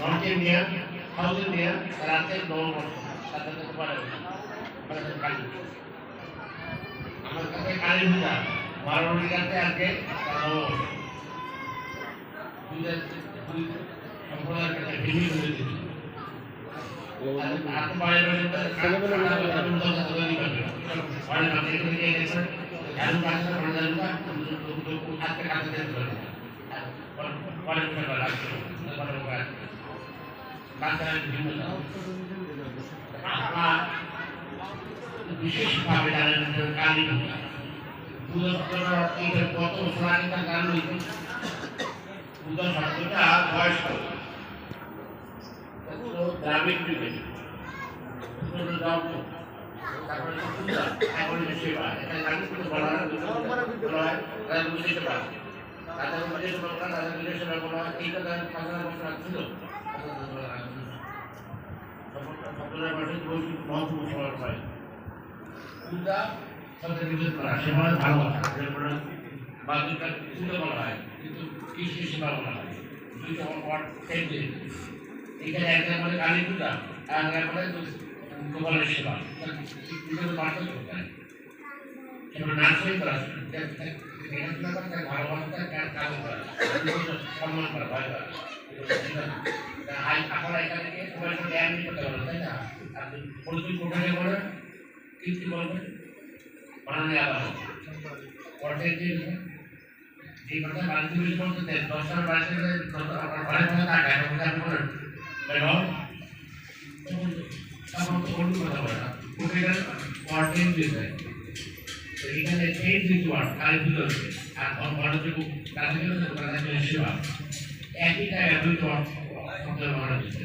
North Indian south Indian রাতে নৌ সাথে সাথে পারে আমার কাছে কালী আমার কাছে কালী পূজা বারোটি কাছে আজকে দুইটা দুই সম্প্রদায়ের কাছে বাচ্চারা বিশেষভাবে জানেন কালী কত বছর আগে কারণ হইতে পূজা শব্দটা বয়স গ্রামীণ যুগে তারপরে সেবা এটা জানি কিন্তু বলা হয় তাদের তাদের বুঝে সেবা তাদের বুঝে সেবা এইটা তাদের আগে ছিল এখানে একটা মানে কালী পূজা আর একটা মানে গোপালের সেবা পার্থক্য যেমন নার্সারি করা সম্মান করা ভয় করা আপনারা এখান থেকে সবাই সঙ্গে করতে পারেন তাই না? আপনি পরিচয় কোথায় বলেন কি কি বলবেন বানানে আবার পরে যে এই কথা বাড়িতে বেশি বলতে দেন দশটার বাড়িতে ঘরে ঘরে টাকা এখন আপনি বলেন বেরো তখন তো অন্য কথা বলে না। ওকে পরে দিয়ে দেয়। এখানে এই দুই ওয়ার্ড কালী পুজো হচ্ছে আর ঘরে যে কালী পুজো হচ্ছে তাদের জন্য সেবা একই জায়গায় ওয়ার্ড শব্দ ব্যবহার হচ্ছে।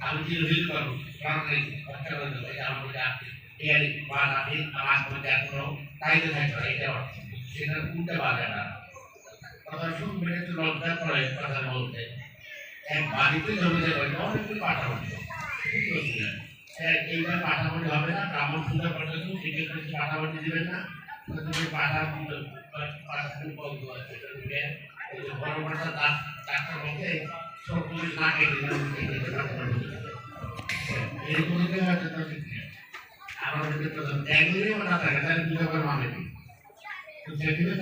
আমি যে রহিত করব এই কষ্ট করে এটা এর বা নাকি আমার কোনো যা কোনো তাইতে থাকবে এটা অর্থ সেটা উল্টে পাবে না কথা শুনবে একটু লজ্জা করে কথা বলতে এক বাড়িতে জমিতে করে অনেকগুলো পাঠাবো এইবার পাঠাবলি হবে না ব্রাহ্মণ পূজা করতে তো সেটা করে পাঠাবলি না তুমি পাঠা পাঠাবলি বলতে আছে বড় বড় ডাক্তার বলতে সব পুলিশ না কেটে এরকম। আমার তাহলে পূজা করে মানে সেগুলো।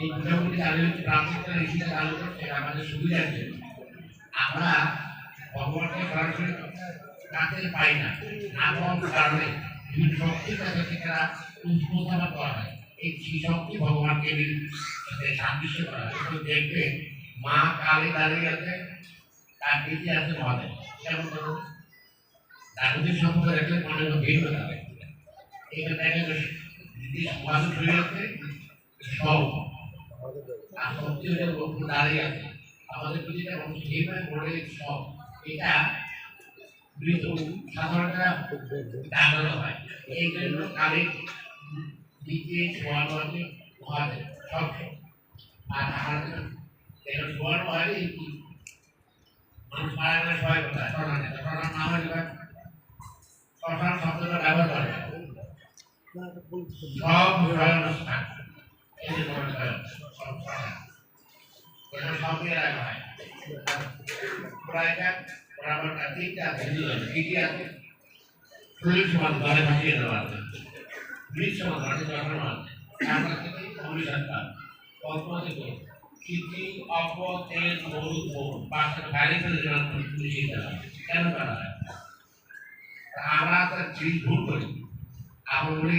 এই পূজাগুলি চালু ব্রাহ্মণরা ঋষিরা চালু করছে সুবিধার জন্য আমরা ভগবানকে সরাসরি কাছে পাই না না কারণে বিভিন্ন শক্তির কাছে উৎপোধনা করা হয় এই সেই ভগবানকে সাদৃশ্য করা হয় দেখবে মা কালী দাঁড়িয়ে আছে, তার নিচে আছে মহাদেব যেমন ধরুন? দাদুদের সম্পর্কে দেখলে মনে হয় হয়ে যাবে এখানে দেখা যাবে দিদি মহাদেব হয়ে আছে, সব। আর বন্ধু দাঁড়িয়ে আছে। আমাদের বন্ধু যেভাবে পড়ে সব। এটা মৃত সাধারণত দাঁড়ানো হয়। এই জন্য কালের দ্বিতীয় সোয়ানো আছে, মহাদেব সব আর এটা সোয়ানো হয় কি মানুষ মারা গেলে সবাই কোথায় শ্মশানে শ্মশান নাম হলে শ্মশান শব্দটা ব্যবহার করে। সব অনুষ্ঠান। এই যে কোনো সব শ্মশান এটা সবই রাখা হয়। প্রায়টা বরাবর তিনটা আছে কি আছে শরীর সমান ঘরে ভাসিয়ে আমরা মোহ পাশের বাইরে ফেলে দেওয়ার পুলিশে দেওয়া কেন করা হয় আমরা তার জিনিস ভুল করি। আমরা বলি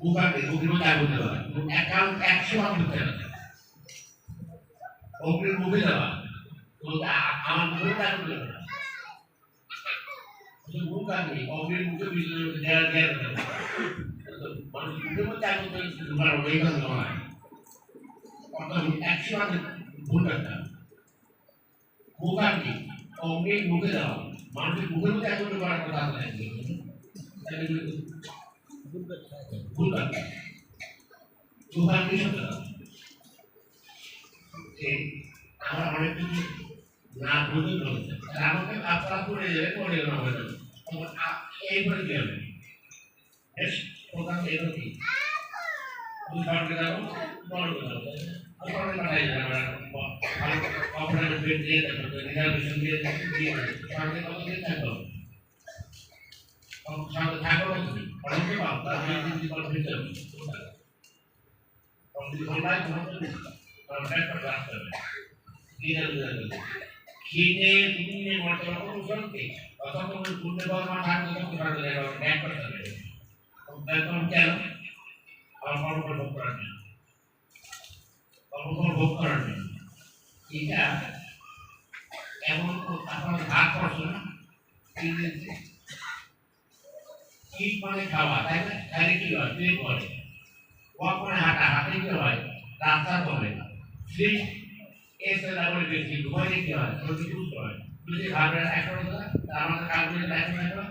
উপাবে উগ্র যা বলতে পারে অ্যাকাউন্ট একশো ভাগ করতে হবে। অগ্রিম মুখে দেওয়া। আমার মুখে কাজ করতে মুখ অগ্রিম দেওয়া দেওয়া মানুষ একশো ভুল করতে হবে মুখাগ্নি মুখে দেওয়া মানুষের মুখের মধ্যে আমরা অনেক না বুঝে বলছে আমাকে আপনারা করে যাবে করে না তখন আপ- এইবারে কি হবে প্রধান এলো কি দুই ঘণ্টা গেল বড় গেল অপরাধ পাঠাই যাবে আমরা অপরাধের পেট দিয়ে দেবো রিজার্ভেশন দিয়ে দিয়ে দেবো সঙ্গে কত দিন থাকব সঙ্গে থাকব তুমি অনেক পাও তারপরে তিন দিন পর ফিরতে হবে অনেক ঘন্টায় ঘুমাতে দিন কারণ ব্যাপার রাখতে হবে খিদে দিনে মর্তবা কোনো উদাহরণকে অথবা কোনো পূর্ণে বর্মা থাকলে তখন তারা ব্যাক করতে হবে তখন কেন আমার কর্মফল ভোগ করার জন্য কর্মফল ভোগ করার জন্য এটা এমন আপনার ভাগ করছ না? ইট মানে খাওয়া? তাই না? তাহলে কি হয়? পেট করে ওয়াক মানে হাঁটা, হাঁটে কি হয়? রাস্তা করে ফিট এসে তারপরে বেশি ঘুমাইলে কি হয়? প্রতি বুঝতে হয় যদি ভাবেন একটা কথা আমাদের কাজগুলো এখন থাকবে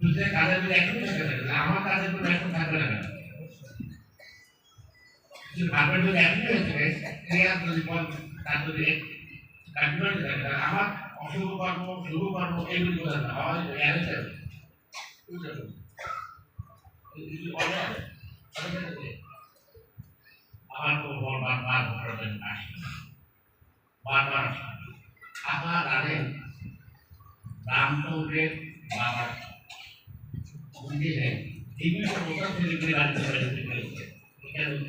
দুধেরগুলো এখন আমারগুলো এখন থাকবে না আমার অশুভ কর্ম, শুভ কর্ম, এগুলি বোঝা না আমার না যে? আমার তো বারবার বার ভারতের আসে বারবার আপনারা জানেন রামচন্দ্রের বাবা দেন এই বিষয়ে কোথাও